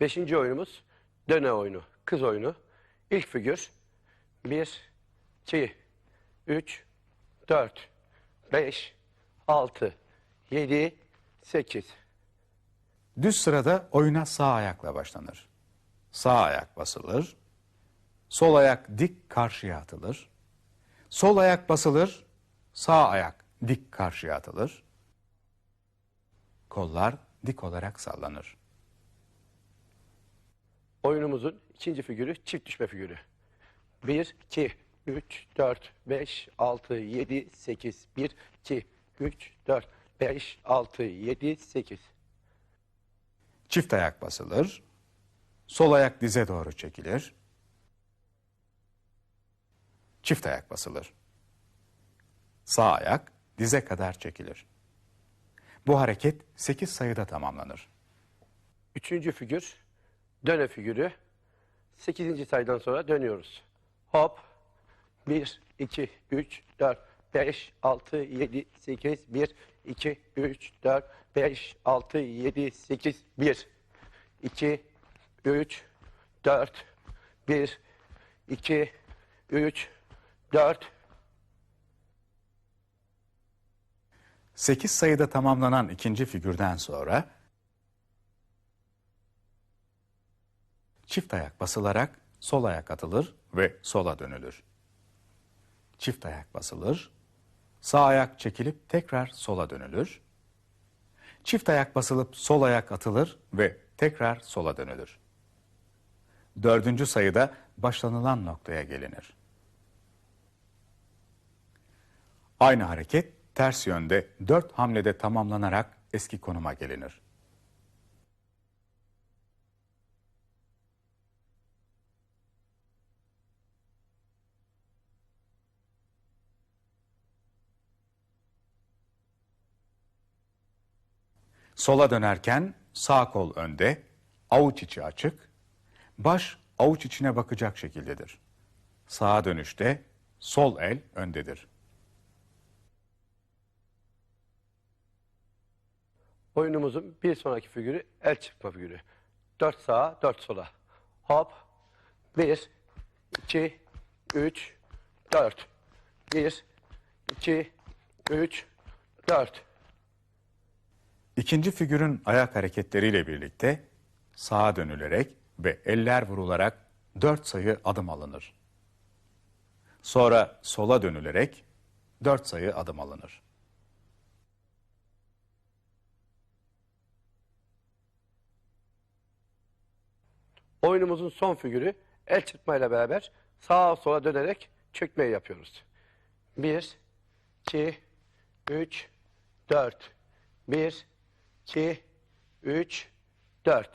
Beşinci oyunumuz döne oyunu, kız oyunu. İlk figür 1, 2, 3, 4, 5, 6, 7, 8. Düz sırada oyuna sağ ayakla başlanır. Sağ ayak basılır. Sol ayak dik karşıya atılır. Sol ayak basılır. Sağ ayak dik karşıya atılır. Kollar dik olarak sallanır. Oyunumuzun ikinci figürü çift düşme figürü. 1, 2, 3, 4, 5, 6, 7, 8. 1, 2, 3, 4, 5, 6, 7, 8. Çift ayak basılır. Sol ayak dize doğru çekilir. Çift ayak basılır. Sağ ayak dize kadar çekilir. Bu hareket 8 sayıda tamamlanır. Üçüncü figür döne figürü. Sekizinci sayıdan sonra dönüyoruz. Hop. 1, 2, 3, 4, 5, 6, 7, 8, 1, 2, 3, 4, 5, 6, 7, 8, 1, 2, 3, 4, 1, 2, 3, 4, 8 sayıda tamamlanan ikinci figürden sonra çift ayak basılarak sol ayak atılır ve sola dönülür. Çift ayak basılır, sağ ayak çekilip tekrar sola dönülür. Çift ayak basılıp sol ayak atılır ve tekrar sola dönülür. Dördüncü sayıda başlanılan noktaya gelinir. Aynı hareket ters yönde dört hamlede tamamlanarak eski konuma gelinir. Sola dönerken sağ kol önde, avuç içi açık, baş avuç içine bakacak şekildedir. Sağa dönüşte sol el öndedir. Oyunumuzun bir sonraki figürü el çıkma figürü. 4 sağa, 4 sola. Hop. 1, 2, 3, 4. 1, 2, 3, 4. İkinci figürün ayak hareketleriyle birlikte sağa dönülerek ve eller vurularak dört sayı adım alınır. Sonra sola dönülerek dört sayı adım alınır. Oyunumuzun son figürü el çırpmayla beraber sağa sola dönerek çökmeyi yapıyoruz. 1, 2, 3, 4. 1, 2, 3, 4.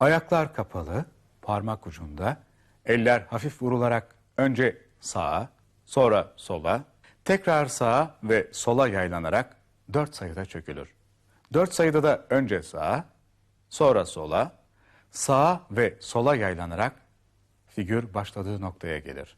Ayaklar kapalı, parmak ucunda, eller hafif vurularak önce sağa, sonra sola, tekrar sağa ve sola yaylanarak dört sayıda çökülür. Dört sayıda da önce sağa, sonra sola, sağa ve sola yaylanarak figür başladığı noktaya gelir.